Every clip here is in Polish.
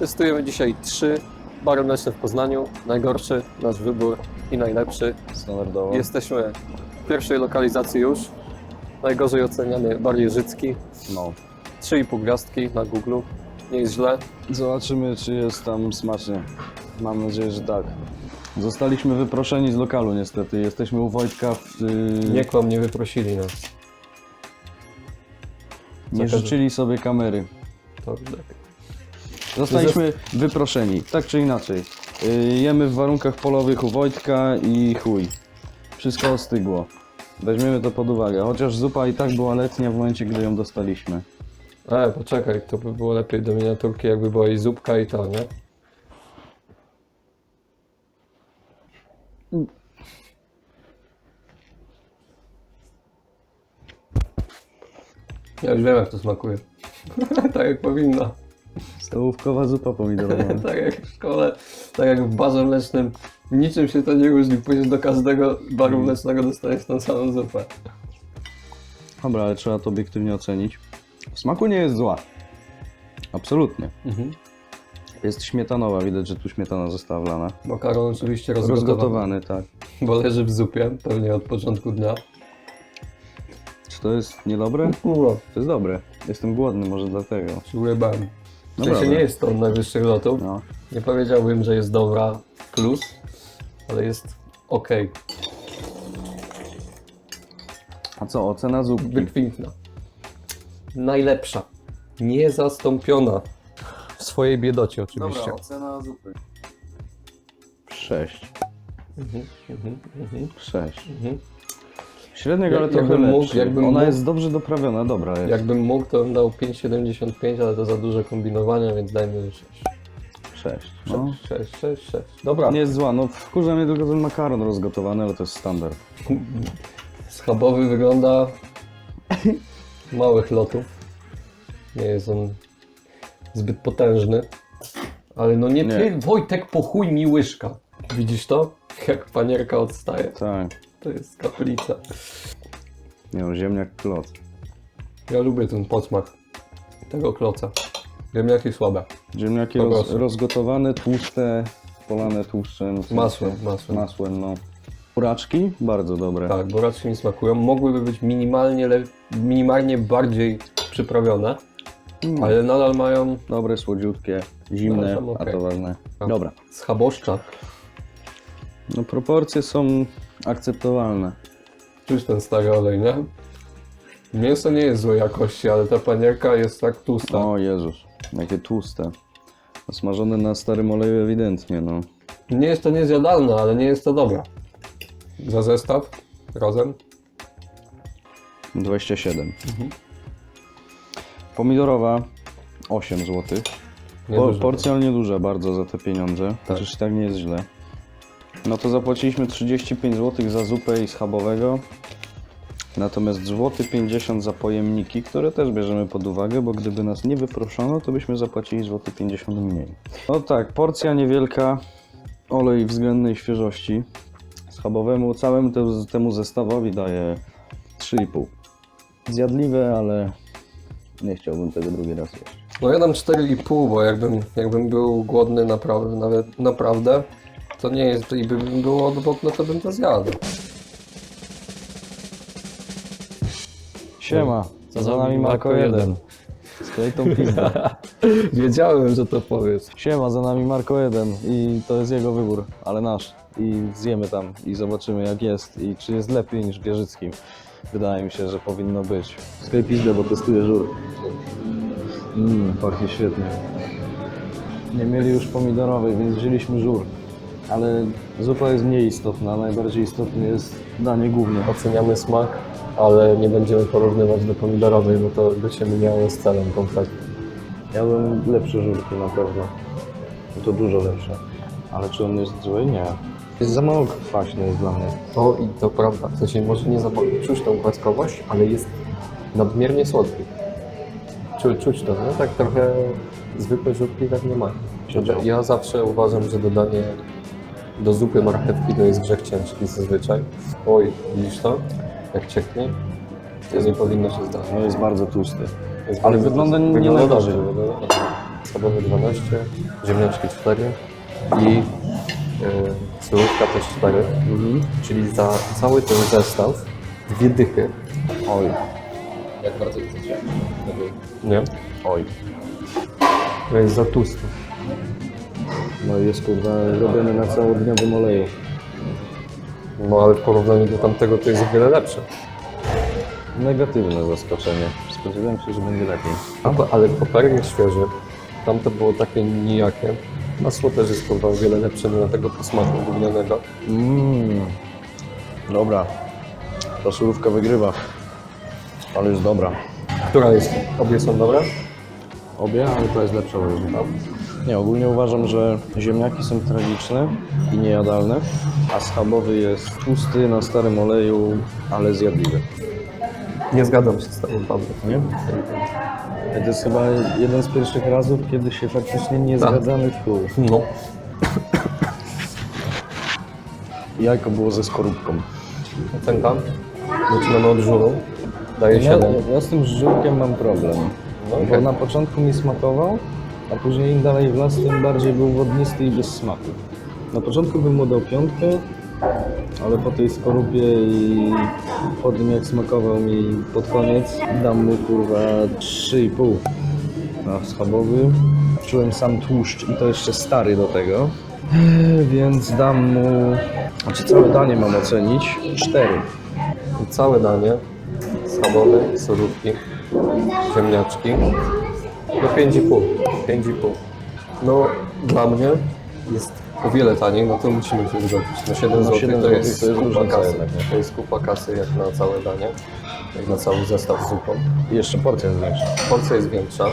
Testujemy dzisiaj trzy bary mleczne w Poznaniu. Najgorszy, nasz wybór i najlepszy. Standardowo. Jesteśmy w pierwszej lokalizacji już. Najgorzej oceniany bar Jeżycki. No. 3,5 gwiazdki na Google. Nie jest źle. Zobaczymy, czy jest tam smacznie. Mam nadzieję, że tak. Zostaliśmy wyproszeni z lokalu niestety. Jesteśmy u Wojtka w... Yy, Nie kłam, nie wyprosili nas. nie Zakazu. życzyli sobie kamery. To lepiej. Zostaliśmy wyproszeni, tak czy inaczej. Yy, jemy w warunkach polowych u Wojtka i chuj. Wszystko ostygło. Weźmiemy to pod uwagę. Chociaż zupa i tak była letnia w momencie, gdy ją dostaliśmy. E, poczekaj, to by było lepiej do miniaturki, jakby była i zupka i to, nie? Ja już wiem, jak to smakuje. tak jak powinno. Stołówkowa zupa pomidorowa. tak jak w szkole, tak jak w barze mlecznym. Niczym się to nie różni. Pójdziesz do każdego baru mlecznego, dostaniesz tą samą zupę. Dobra, ale trzeba to obiektywnie ocenić. W smaku nie jest zła. Absolutnie. Mhm. Jest śmietanowa, widać, że tu śmietana została wlana. Makaron oczywiście rozgotowany, Rozgotowany, tak. bo leży w zupie, pewnie od początku dnia. Czy to jest niedobre? Kurwa, To jest dobre. Jestem głodny, może dlatego. Przyłybałem. W Dobra, sensie nie dobra. jest to od najwyższych lotów. No. Nie powiedziałbym, że jest dobra plus, ale jest ok. A co, ocena zupki? Wykwintna. Najlepsza. Niezastąpiona. W swojej biedocie oczywiście. ocena zupy. 6. Mhm, mhm, mhm, 6. mhm. Średniego, ale Jak- trochę jakbym mógł- lepszy. jakbym Ona mógł- jest dobrze doprawiona, dobra jest. Jakbym mógł, to bym dał 5,75, ale to za duże kombinowania, więc dajmy 6. 6. No. 6, 6, 6. Dobra. Nie jest zła, no wkurza mnie tylko ten makaron rozgotowany, ale to jest standard. Schabowy wygląda małych lotów. Nie jest on zbyt potężny. Ale no nie, Nie. nie. Wojtek, po chuj mi łyżka. Widzisz to? Jak panierka odstaje. Tak. To jest kaplica. Nie no, ziemniak klot. Ja lubię ten podsmak tego kloca. Wiem jakie słabe. Ziemniaki Po roz, prostu. rozgotowane, tłuste, polane tłuszczem. w sensie Masłem, masłem. Masłem, no. Buraczki? Bardzo dobre. Tak, bo raczej mi smakują. Mogłyby być minimalnie, le- minimalnie bardziej przyprawione, Mm. ale nadal mają Dobre, słodziutkie, zimne, No, są okej. a to ważne. Tak. Dobra. schaboszcza. No proporcje są akceptowalne. Czuć ten stary olej, nie? Mięso nie jest złej jakości, ale ta panierka jest tak tłusta. O Jezus, jakie tłuste. Smażone na starym oleju ewidentnie, no. Nie jest to niezjadalne, ale nie jest to dobre. Za zestaw razem 27. Mhm. Pomidorowa 8 zł. Po, porcja nieduża bardzo za te pieniądze, chociaż i tak nie jest źle. No to zapłaciliśmy 35 zł za zupę i schabowego. Natomiast złoty 50 za pojemniki, które też bierzemy pod uwagę, bo gdyby nas nie wyproszono, to byśmy zapłacili złoty 50 mniej. No tak, porcja niewielka, olej względnej świeżości. Schabowemu, całemu te, temu zestawowi daje 3,5. Zjadliwe, ale nie chciałbym tego drugi raz jeść. No ja dam 4,5, bo jakbym, jakbym był głodny naprawdę, nawet naprawdę, to nie jest, i bym było odwrotne, to bym to zjadł. Siema, Co za za nami Marko Marko 1. jeden. Sklej tą pizdę. Wiedziałem, że to powiesz. Siema, za nami Marko 1 i to jest jego wybór, ale nasz. I zjemy tam i zobaczymy jak jest i czy jest lepiej niż w Wierzyckim. Wydaje mi się, że powinno być. Sklej pizdę, bo testuję żur. Mmm, pachnie świetnie. Nie mieli już pomidorowej, więc wzięliśmy żur. Ale zupa jest mniej istotna, najbardziej istotne jest danie główne. Oceniamy smak, ale nie będziemy porównywać do pomidorowej, bo to by się mijało z celem kompletnie. Ja bym lepsze żurki na pewno. No To dużo lepsze. Ale czy on jest zły? Nie. Jest za mało kwaśny jest dla mnie. To i to prawda. W sensie może nie zapomnieć, czuć tą gładkowość, ale jest nadmiernie słodki. Czu, czuć to, nie? Tak trochę zwykłe żółtki tak nie mają. Siedział. Ja zawsze uważam, że dodanie do zupy marchewki to jest grzech ciężki zazwyczaj. Oj, widzisz to? Jak cieknie? To nie powinno się zdarzyć. No jest bardzo tłusty. Jest Ale bardzo- wygląda nie wygląda najgorzej. dobrze. wygląda dobrze. schabowy 12, ziemniaczki 4 i yy, surówka też 4. Czyli za cały ten zestaw dwie dychy. Oj, Jak bardzo chcecie? Nie? oj. To jest za tłusto. No i jest kurwa robione na całodniowym oleju. No ale w porównaniu do tamtego to jest o wiele lepsze. Negatywne zaskoczenie. Spodziewałem się, że będzie lepiej. Ale koperek jest świeży. Tamto było takie nijakie. Masło też jest kurwa o wiele lepsze mimo tego posmaku gównianego. Mmm. Dobra. Ta surówka wygrywa. Ale jest dobra. Która jest? Obie są dobre? Obie, ale to jest lepsza różnica. Nie, ogólnie uważam, że ziemniaki są tragiczne i niejadalne, a schabowy jest tłusty, na starym oleju, ale zjadliwy. Nie zgadzam się z tobą, Paweł. Nie? To jest chyba jeden z pierwszych razów, kiedy się faktycznie nie Tak. zgadzamy w pół. No. Jajko było ze skorupką. Ocenka. Zaczynamy od żuru. Daję Ja, 7. ja z tym żółkiem mam problem, bo okej. na początku mi smakował, a później im dalej w las, tym bardziej był wodnisty i bez smaku. Na początku bym mu dał piątkę, ale po tej skorupie i po tym jak smakował mi pod koniec, dam mu kurwa 3,5 na schabowy. Czułem sam tłuszcz i to jeszcze stary do tego, więc dam mu, znaczy całe danie mam ocenić, 4. I całe danie. Schabowy, surówki, ziemniaczki. No 5,5. 5,5. No dla mnie jest o wiele taniej, no to musimy się zgodzić. No 7 No, zł 7 to jest, to kupa kasy. jednak? To jest kupa kasy jak na całe danie. Jak na cały zestaw z zupą. I jeszcze porcja jest większa. Porcja jest większa.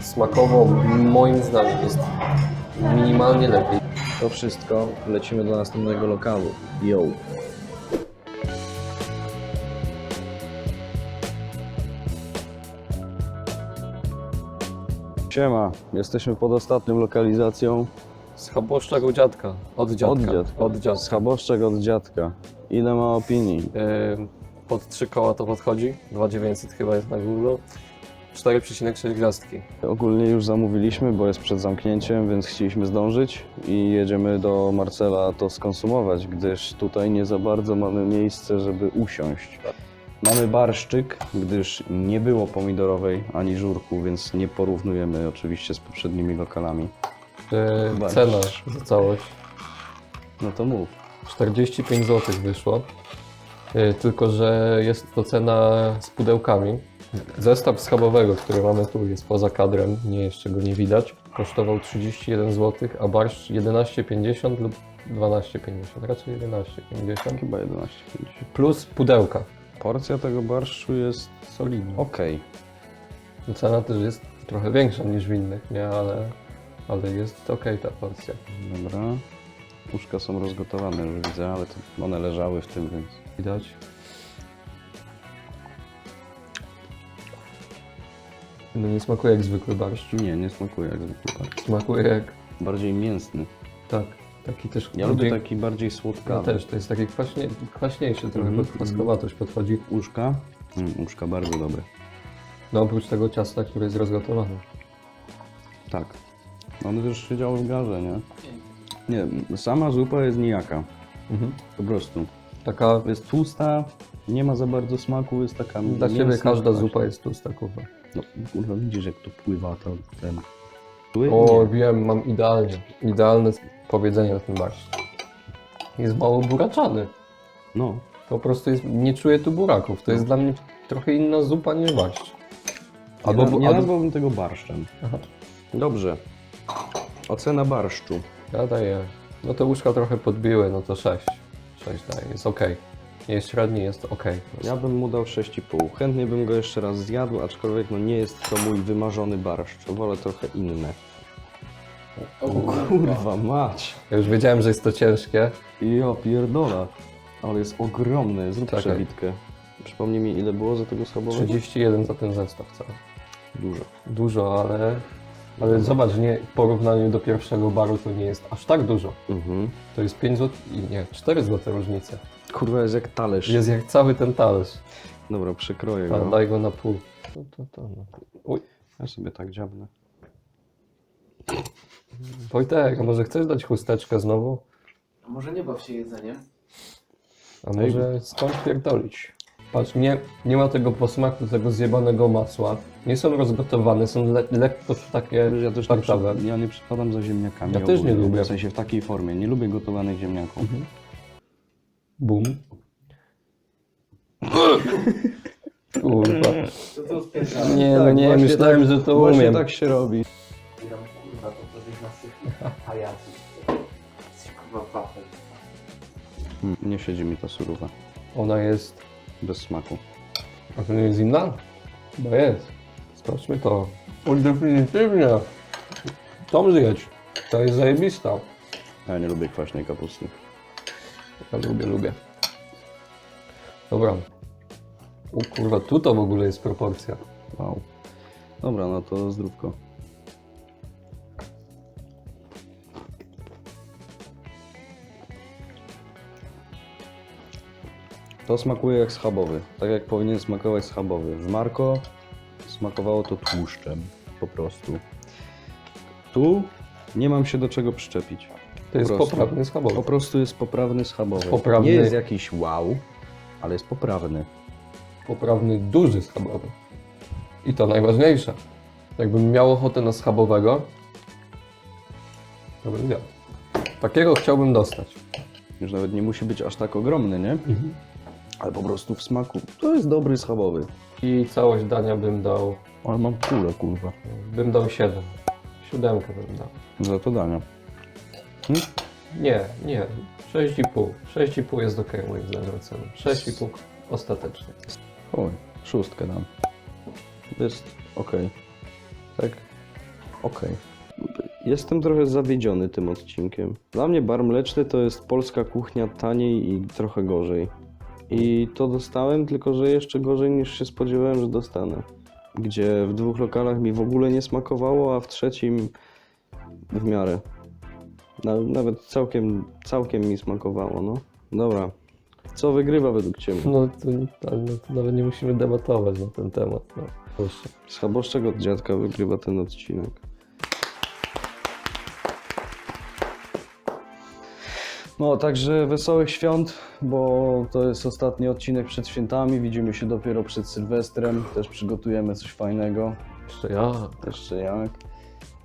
Smakowo moim zdaniem jest minimalnie lepiej. To wszystko, lecimy do następnego lokalu. Yo. Siema, jesteśmy pod ostatnią lokalizacją. Schaboszczak u dziadka. Od dziadka. Od dziadka. Od dziadka. Od dziadka. Ile ma opinii? Yy, pod 3 koła to podchodzi. 2900 chyba jest na Google. 4,6 gwiazdki. Ogólnie już zamówiliśmy, bo jest przed zamknięciem, więc chcieliśmy zdążyć i jedziemy do Marcela to skonsumować, gdyż tutaj nie za bardzo mamy miejsce, żeby usiąść. Mamy barszczyk, gdyż nie było pomidorowej ani żurku, więc nie porównujemy oczywiście z poprzednimi lokalami. Yy, Barszcz. cena za całość. No to mów. 45 zł wyszło. Yy, tylko, że jest to cena z pudełkami. Zestaw schabowego, który mamy tu, jest poza kadrem, nie jeszcze go nie widać. Kosztował 31 zł, a barszcz 11,50 lub 12,50, raczej 11,50. Chyba 11,50. Plus pudełka. Porcja tego barszczu jest Solidnie. okej. Cena też jest trochę większa niż w innych, nie? Ale, ale jest ok ta porcja. Dobra. Puszka są rozgotowane, już widzę, ale to one leżały w tym, więc... Widać. No nie smakuje jak zwykły barszcz. Nie, nie smakuje jak zwykły barszcz. Smakuje jak, Bardziej mięsny. tak, taki też... Ja lubię taki bardziej słodkawy. Ja też, to jest taki kwaśnie, kwaśniejszy, trochę Mhm, pod kwaskowatość podchodzi. Uszka? Mm, uszka bardzo dobre. No oprócz tego ciasta, które jest rozgotowane. Tak. One też siedziały w garze, nie? Nie, sama zupa jest nijaka. Mhm. Po prostu. Taka, Jest tłusta, nie ma za bardzo smaku, jest taka dla Ciebie każda kwaśna. zupa jest tłusta, kurwa. No, kurwa, widzisz jak to pływa, to ten... Płynie. O, wiem, mam idealnie, idealne powiedzenie na ten barszcz. Jest mało buraczany. No. Po prostu jest, nie czuję tu buraków. To jest dla mnie trochę inna zupa niż barszcz. Albo, Albo- nie albo- nazwałbym tego barszczem. Aha. Dobrze. Ocena barszczu. Ja daję. No te łóżka trochę podbiły, no to 6. 6 daję, jest ok. Nie jest średni, jest ok. Ja bym mu dał 6,5. Chętnie bym go jeszcze raz zjadł, aczkolwiek no nie jest to mój wymarzony barszcz. Wolę trochę inne. O kurwa mać. Ja już wiedziałem, że jest to ciężkie. Ja pierdola. Ale jest ogromny, zrób Czekaj. przebitkę. Przypomnij mi ile było za tego schabowego? 31 za ten zestaw cały. Dużo. Dużo, ale... Ale zobacz, nie, w porównaniu do pierwszego baru to nie jest aż tak dużo. Mhm. To jest 5 zł i nie, 4 zł różnice. Kurwa jest jak talerz. Jest jak cały ten talerz. Dobra, przekroję go. daj go na pół. To, to, to, pół. Uj, Ja sobie tak dziabnę. Wojtek, a może chcesz dać chusteczkę znowu? A może nie baw się jedzeniem? A może skąd pierdolić? Patrz, nie, nie ma tego posmaku, tego zjebanego masła. Nie są rozgotowane, są le, lekko takie Ja też nie, tartawe. przy- ja nie przypadam za ziemniakami. Ja też nie ogólnie, lubię. W sensie w takiej formie. Nie lubię gotowanych ziemniaków. Bum. Kurwa. Co to spierdala? Nie, Tak, no nie, właśnie myślałem, tak- że to Właśnie umiem. tak się robi. Zbieram kurwa to, co żeś nasypał. Pajacu. Jesteś kurwa wafel. Mm, Nie siedzi mi ta surowa. Ona jest... Bez smaku. A to nie jest inna? Bo jest. Sprawdźmy to. O, definitywnie. Tom zjedź. To jest zajebista. Ja nie lubię kwaśnej kapusty. Ja lubię, lubię. Dobra. O kurwa, tu to w ogóle jest proporcja. Wow. Dobra, no to zdrówko. To smakuje jak schabowy. Tak jak powinien smakować schabowy. W Marko smakowało to tłuszczem. Po prostu. Tu nie mam się do czego przyczepić. To jest prostu. poprawny schabowy. Po prostu jest poprawny schabowy. Poprawny. Nie jest jakiś wow, ale jest poprawny. Poprawny, duży schabowy. I to najważniejsze. Jakbym miał ochotę na schabowego, to bym zjadł. Takiego chciałbym dostać. Już nawet nie musi być aż tak ogromny, nie? Ale po prostu w smaku. To jest dobry schabowy. I całość dania bym dał, Ale mam kulę, kurwa. bym dał 7. Siódemkę bym dał. Za to dania. Nie, nie. 6,5. 6,5 jest ok moim zdaniem oceny. 6,5 ostatecznie. Oj, szóstkę dam. Jest okej. Tak? Okej. Jestem trochę zawiedziony tym odcinkiem. Dla mnie bar mleczny to jest polska kuchnia taniej i trochę gorzej. I to dostałem, tylko że jeszcze gorzej niż się spodziewałem, że dostanę. Gdzie w dwóch lokalach mi w ogóle nie smakowało, a w trzecim w miarę. Na, nawet całkiem, całkiem mi smakowało, no. Dobra. Co wygrywa według Ciebie? No to, no to nawet nie musimy debatować na ten temat. No. Schaboszczego od dziadka wygrywa ten odcinek. No, także wesołych świąt, bo to jest ostatni odcinek przed świętami. Widzimy się dopiero przed Sylwestrem. Też przygotujemy coś fajnego. Jeszcze ja. Jeszcze jak.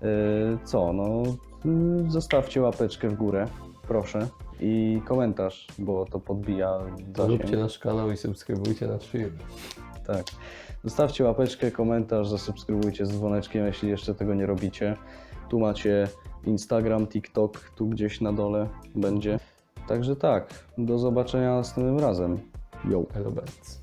Yy, co, no, yy, zostawcie łapeczkę w górę, proszę. I komentarz, bo to podbija Zróbcie zasięg. nasz kanał i subskrybujcie nasz film. Tak. Zostawcie łapeczkę, komentarz, zasubskrybujcie z dzwoneczkiem, jeśli jeszcze tego nie robicie. Tu macie Instagram, TikTok, tu gdzieś na dole będzie. Także tak, do zobaczenia następnym razem. Yo. Elobec.